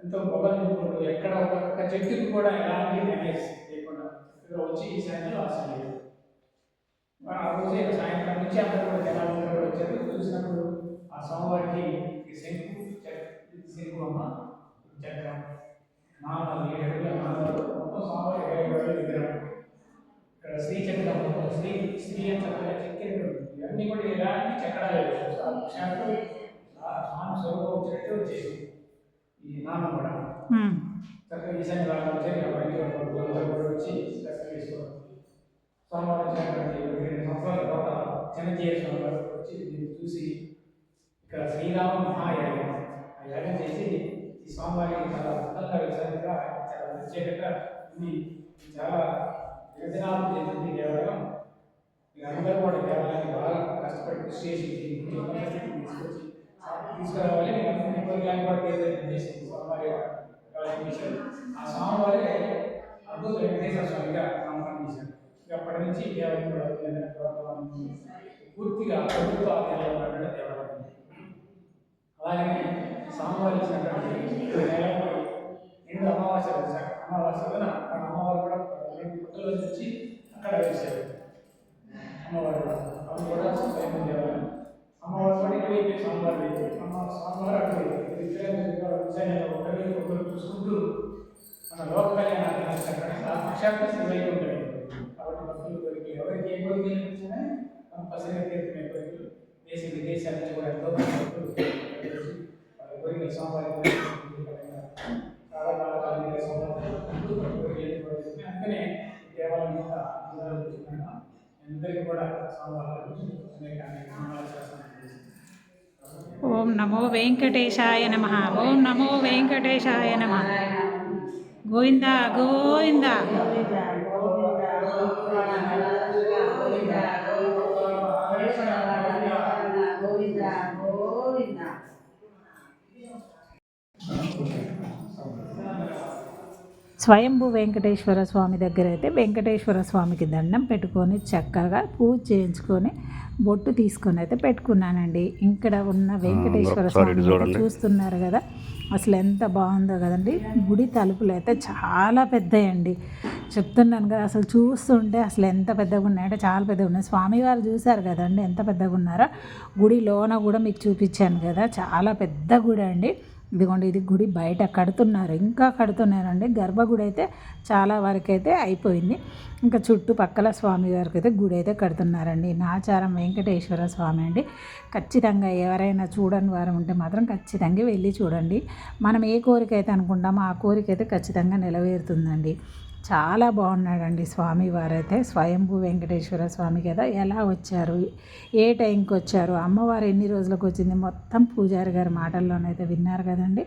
ఎంతో పొగలు ఎక్కడ ఒక్క చెట్టుకు కూడా ఎలాంటి డ్యామేజ్ లేకుండా ఇక్కడ వచ్చి ఈ సాయంత్రం ఆశీర్వదించారు ఆ రోజే సాయంత్రం నుంచి అందరూ కూడా జనాలు వచ్చారు చూసినప్పుడు ఆ స్వామివారికి శంకు ఇది చక్రం నాలుగు ఏడు నాలుగు మొత్తం ఏడు విగ్రహం ఇక్కడ శ్రీ చక్రం శ్రీ శ్రీ చక్కగా చెక్కినట్టు ఇవన్నీ కూడా ఎలాంటి చక్రాలు. సాక్షాత్తు ఆ స్వామి స్వరూపం వచ్చినట్టు వచ్చేసి ఈ నామం కూడా. చక్కగా ఈశాన్య భాగం వచ్చి కూడా వచ్చి దర్శనం సంవత్సరాల తర్వాత స్వామి వచ్చి దీన్ని చూసి ఇక్కడ శ్రీరామ మహాయాగం ఆ యాగం చేసి ఈ స్వామివారి చాలా అందంగా విశాలంగా చాలా ప్రత్యేకంగా ఇది చాలా దినదినాలు చేసింది కేవలం అందరూ కూడా కేవలానికి బాగా కష్టపడి కృషి చేసి తీసుకొచ్చి తీసుకురావాలి. అన్ని కూడా చేసింది స్వామివారి యొక్క ఆ స్వామివారి అద్భుత వెంకటేశ్వర స్వామిగా నామకరణం చేశారు. అప్పటి నుంచి ఈ దేవాలయం కూడా పూర్తిగా ప్రభుత్వ ఆధీనంలో దేవాలయం అలాగనే స్వామివారి ఇచ్చినటువంటి నెలపై నిండు అమావాస్య రోజు సార్ అమావాస్య రోజున మన అమ్మవారు కూడా రెండు పుట్టల నుంచి అక్కడ వేశారు అమ్మవారు కూడా అవి కూడా స్వయం దేవాలయం అమ్మవారు కూడా ఇటువైపు స్వామివారు వైపు అమ్మ స్వామివారు అటువైపు ఇద్దరు విషయాన్ని ఒకరి ఒకరు చూసుకుంటూ మన లోక కళ్యాణాన్ని అక్కడ సాక్షాత్ శ్రీవైపు ఉంటాయి కాబట్టి భక్తులు కోరికలు ఎవరికి ఏ కోరికలు అనిపించినా కంపల్సరీగా తీర్థమే కోరికలు దేశ విదేశాల నుంచి కూడా ఎంతో అందుకనే ఈ దేవాలయం యొక్క అందరికీ కూడా అనేక అనేక ఓం నమో వెంకటేశాయ నమ. ఓం నమో వెంకటేశాయ నమ. గోవింద గోవింద. స్వయంభూ వెంకటేశ్వర స్వామి దగ్గర అయితే వెంకటేశ్వర స్వామికి దండం పెట్టుకొని చక్కగా పూజ చేయించుకొని బొట్టు తీసుకొని అయితే పెట్టుకున్నానండి. ఇక్కడ ఉన్న వెంకటేశ్వర స్వామి. చూస్తున్నారు కదా అసలు ఎంత బాగుందో కదండి. గుడి తలుపులు అయితే చాలా పెద్దయండి. చెప్తున్నాను కదా అసలు చూస్తుంటే అసలు ఎంత పెద్దగా ఉన్నాయంటే చాలా పెద్దగా ఉన్నాయి. స్వామివారు చూశారు కదండి ఎంత పెద్దగా ఉన్నారో. గుడి లోన కూడా మీకు చూపించాను కదా చాలా పెద్ద గుడి అండి ఇదిగోండి ఇది గుడి బయట కడుతున్నారు. ఇంకా కడుతున్నారండి. గర్భగుడి అయితే చాలా వరకు అయితే అయిపోయింది. ఇంకా చుట్టుపక్కల స్వామి వారికి అయితే గుడి అయితే కడుతున్నారండి నాచారం వెంకటేశ్వర స్వామి అండి. ఖచ్చితంగా ఎవరైనా చూడని వారు ఉంటే మాత్రం ఖచ్చితంగా వెళ్ళి చూడండి. మనం ఏ కోరిక అయితే అనుకుంటామో ఆ కోరిక అయితే ఖచ్చితంగా నెరవేరుతుందండి. చాలా బాగున్నాడండి స్వామి వారైతే స్వయంభూ వెంకటేశ్వర స్వామి కదా. ఎలా వచ్చారు? ఏ టైంకి వచ్చారు? అమ్మవారు ఎన్ని రోజులకు వచ్చింది? మొత్తం పూజారి గారి మాటల్లోనైతే విన్నారు కదండి.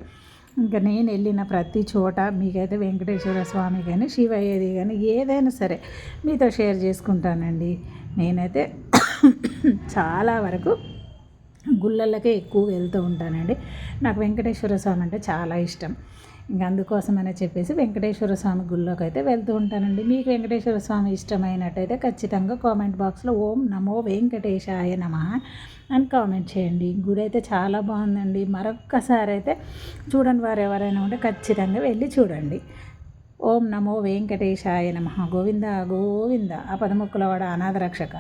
ఇంకా నేను వెళ్ళిన ప్రతి చోట మీకైతే వెంకటేశ్వర స్వామి కానీ శివయ్యది కానీ ఏదైనా సరే మీతో షేర్ చేసుకుంటానండి. నేనైతే చాలా వరకు గుళ్ళలకే ఎక్కువ వెళ్తూ ఉంటానండి. నాకు వెంకటేశ్వర స్వామి అంటే చాలా ఇష్టం. ఇంక అందుకోసమనే చెప్పేసి వెంకటేశ్వర స్వామి గుళ్ళోకి అయితే వెళ్తూ ఉంటానండి. మీకు వెంకటేశ్వర స్వామి ఇష్టమైనట్టయితే ఖచ్చితంగా కామెంట్ బాక్స్లో ఓం నమో వెంకటేశాయ నమ అని కామెంట్ చేయండి. గుడి అయితే చాలా బాగుందండి. మరొక్కసారి అయితే చూడని వారు ఎవరైనా ఉంటే ఖచ్చితంగా వెళ్ళి చూడండి. ఓం నమో వెంకటేశాయ నమ. గోవింద గోవింద. ఆ పదముక్కుల వాడ అనాథ రక్షక.